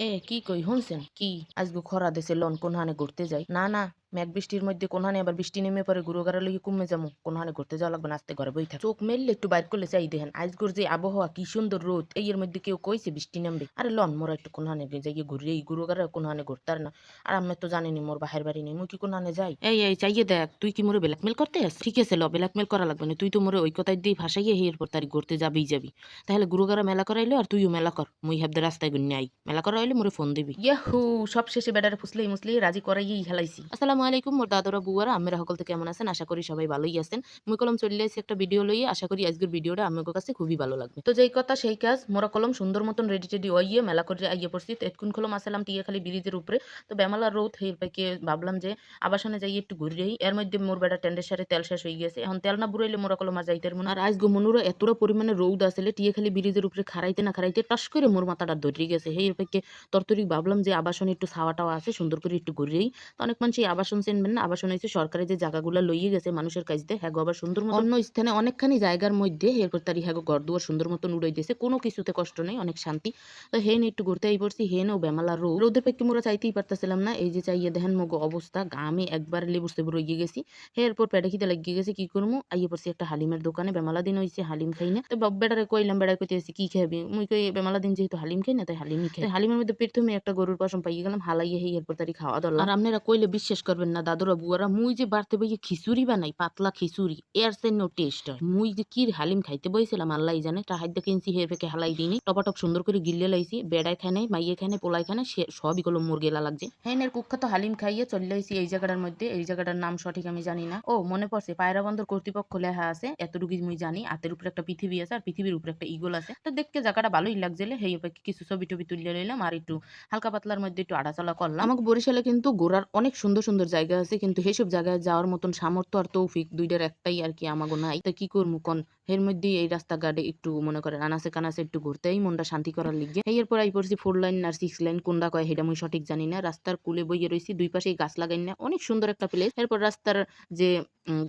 এ কি কই শুনছেন? কি? আজগু খরা দেশে লন কোনহানে ঘুরতে যাই। না না মেঘ বৃষ্টির মধ্যে কোনহানে আবার বৃষ্টি নেমে পরে গুরুগারা লইয়ে কমে যাব কোনহানে ঘুরতে যাওয়া লাগবে না আস্তে ঘরে বই থাক। চোখ মেললে একটু বাইর করলে চাই দেখেন আজগুর যে আবহাওয়া কি সুন্দর রোদ এই এর মধ্যে কেউ কইছে বৃষ্টি নামবে। আরে লন মোরা একটু কোনহানে যাইয়ে ঘুরে এই গুরুগারা কোনহানে ঘুরতার না। আর আমি তো জানিনি মোর বাহের বাড়ি নেই মুই কি কোনহানে যাই? এই এই চাইয়ে দেখ তুই কি মোরে ব্ল্যাকমেল করতে আস? ঠিক আছে ল ব্ল্যাকমেল করা লাগবে না তুই তো মোরে ওই কথাই দিয়ে ভাসাইয়ে হের পর তারি ঘুরতে যাবেই যাবি। তাহলে গুরুগারা মেলা করাইলো আর তুইও মেলা কর মুই হাবদে রাস্তায় গুন্নে আই মেলা করাইলে মোরে ফোন দিবি। ইয়াহু সব শেষে বেডারে ফুসলেই মুসলি রাজি করাইয়েই হেলাইছি। আসসালামু আলাইকুম। মোর দাদরা বুয়ারা আমেরা সকল থেকে কেমন আছেন? আশা করি সবাই ভালোই আছেন। মুই কলম চলে আসছি একটা ভিডিও লইয়ে। আশা করি আজকের ভিডিওটা আমার কাছে খুবই ভালো লাগবে। তো যেই কথা সেই কাজ, মোরা কলম সুন্দর মতন রেডি টেডি ওইয়ে মেলা করে আইয়ে পড়ছি। তো এতক্ষণ কলম আসলাম টিয়ে খালি ব্রিজের উপরে। তো বেমালা রোদ হের পাইকে ভাবলাম যে আবাসনে যাই একটু ঘুরে এর মধ্যে মোর বেটা টেন্ডের সাথে তেল শেষ হয়ে গেছে। এখন তেল না বুড়াইলে মোরা কলম আর যাইতে মনে আর আজগো মনুরা এতটা পরিমাণে রোদ আসলে টিয়ে খালি ব্রিজের উপরে খারাইতে না খারাইতে টাস করে মোর মাথাটা ধরে গেছে। হের পাইকে তরতরি ভাবলাম যে আবাসনে একটু ছাওয়া টাওয়া আছে, সুন্দর করে একটু ঘুরেই তো অনেক মানুষ এই আবাসন চেনবেন না আবাসন হয়েছে সরকারি যে জায়গাগুলো লইয়ে গেছে মানুষের কাছে হ্যাগো আবার সুন্দর মতো অন্য স্থানে অনেকখানি জায়গার মধ্যে এরপর তারি হ্যাগো ঘর দুয়ার সুন্দর মতন উড়াই দিয়েছে। কোনো কিছুতে কষ্ট নেই অনেক শান্তি। তো হেন একটু ঘুরতে আই পড়ছি হেন ও বেমালা রোদ রোদের পেকে মোরা চাইতেই পারতেছিলাম না এই যে চাইয়ে দেখেন মগো অবস্থা গামে একবার লেবু সেবুর রইয়ে গেছি। এরপর পেটে খিদে লাগিয়ে গেছে কি করব আইয়ে পড়ছি একটা হালিমের দোকানে বেমালা দিন হয়েছে হালিম খাই না। তো বেটারে কইলাম বেড়াই কইতে আসি কি খাবি? মুই কই বেমালা দিন যেহেতু হালিম খাই না তাই হালিমই খাই। হালিমের মধ্যে প্রথমে একটা গরুর পশম পাইয়ে গেলাম হালাইয়ে হে এরপর তারি খাওয়া দাওয়া আর আপনারা কইলে বিশ্বাস করবেন না দাদুরা বুয়ারা। মুই যে বাড়তে বইয়ে খিচুড়ি বানাই পাতলা খিচুড়ি এর সে নো টেস্ট হয় মুই যে কি হালিম খাইতে বইছিলাম আল্লাহ জানে তা হাইতে কিনছি হে ফেকে হালাই দিনি। টপাটপ সুন্দর করে গিল্লে লাইছি বেড়াই খাই নাই মাইয়ে খাই নাই পোলাই খাই নাই সে সবই গুলো মোর গেলা লাগছে। হ্যাঁ এর কুখ্যাত হালিম খাইয়ে চলে আইছি এই জায়গাটার মধ্যে এই জায়গাটার নাম সঠিক আমি জানি না। ও মনে পড়ছে পায়রা বন্দর কর্তৃপক্ষ লেখা আছে এতটুকু মুই জানি হাতের উপরে একটা পৃথিবী আছে আর পৃথিবীর উপরে একটা ইগল আছে। তো দেখতে জায়গাটা ভালোই লাগছিল হেই কিছু ছবি টবি তুলে লইলাম আর একটু হালকা পাতলার মধ্যে একটু আড়াচলা করলাম। আমাকে বরিশালে কিন্তু ঘোরার অনেক সুন্দর সুন্দর জায়গা আছে, কিন্তু সেসব জায়গায় যাওয়ার মতন সামর্থ্য আর তৌফিক দুইটার একটাই আর কি আমাগো নাই। তা কি করব কন? এর মধ্যে এই রাস্তা গাড়ে একটু মনে করেন আনাসে কানাসে একটু ঘুরতেই মনটা শান্তি করার লিগে। এই এরপর আই পড়ছি ফোর লাইন আর সিক্স লাইন কোনটা কয় সেটা আমি সঠিক জানি না। রাস্তার কুলে বইয়ে রয়েছি দুই পাশেই গাছ লাগাই না। অনেক সুন্দর একটা প্লেস এরপর রাস্তার যে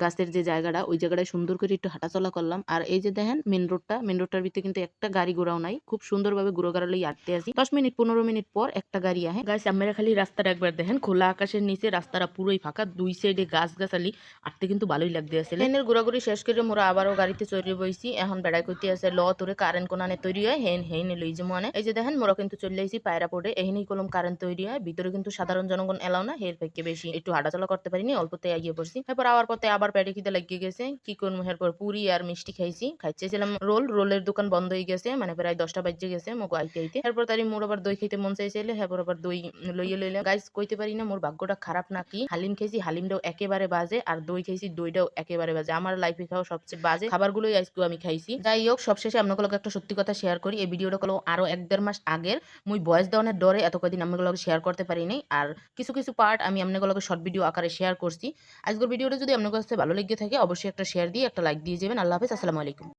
গাছের যে জায়গাটা, ওই জায়গাটায় সুন্দর করে একটু হাঁটাচলা করলাম। আর এই যে দেখেন মেন রোডটা মেন রোডটার ভিতরে কিন্তু একটা গাড়ি ঘোড়াও নাই। খুব সুন্দরভাবে ঘুরো গাড়া লই আটতে আসি দশ মিনিট, পনেরো মিনিট পর একটা গাড়ি আহে। গাছ আমরা খালি রাস্তাটা একবার দেখেন। খোলা আকাশের নিচে রাস্তাটা পুরোই ফাঁকা। দুই সাইডে গাছ গাছালি আটতে কিন্তু ভালোই লাগতে আছে। ট্রেনের ঘোরাঘুরি শেষ করে মোরা আবারও গাড়িতে চড়িয়ে বইছি, এখন বেড়াই করতে আছে, ল তোরে কারেন্ট কোনানে তৈরি হয়, হেন হেন লই যে মনে এই যে দেখেন মোরা কিন্তু চলে আইছি পায়রা পড়ে এখানেই কলম কারেন্ট তৈরি হয়, ভিতরে কিন্তু সাধারণ জনগণ এলাও না, হের পেকে বেশি একটু হাঁটাচলা করতে পারিনি, অল্পতে এগিয়ে পড়ছি। এরপর আবার পথে আবার পেটে খিদে লাগিয়ে গেছে, কি করব এরপর পুরি আর মিষ্টি খাইছি খাইছেছিলাম রোল, রোলের দোকান বন্ধ হয়ে গেছে মানে প্রায় দশটা বাজে গেছে মগো আইতে আইতে এরপর তারি মোর আবার দই খাইতে মন চাইছিলে এরপর আবার দই লইয়ে লইলাম। গাইস কইতে পারি না, মোর ভাগ্যটা খারাপ নাকি? হালিম খাইছি, হালিমটাও একেবারে বাজে, আর দই খাইছি, দইটাও একেবারে বাজে। আমার লাইফে খাওয়া সবচেয়ে বাজে। খাবারগুলোই আজকে আমি খাইছি। যাই হোক সবশেষে আপনাগুলোকে একটা সত্যি কথা শেয়ার করি। এই ভিডিওটা কলো আরও এক দেড় মাস আগের। মুই বয়স দেওয়ানোর ডরে এত কদিন আপনাগুলোকে শেয়ার করতে পারি নাই। আর কিছু কিছু পার্ট আমি আপনাগুলোকে শর্ট ভিডিও আকারে শেয়ার করছি। আজকের ভিডিওটা যদি আপনার কাছে ভালো লেগে থাকে, অবশ্যই একটা শেয়ার দিয়ে, একটা লাইক দিয়ে যাবেন। আল্লাহ হাফেজ, আসসালামু আলাইকুম।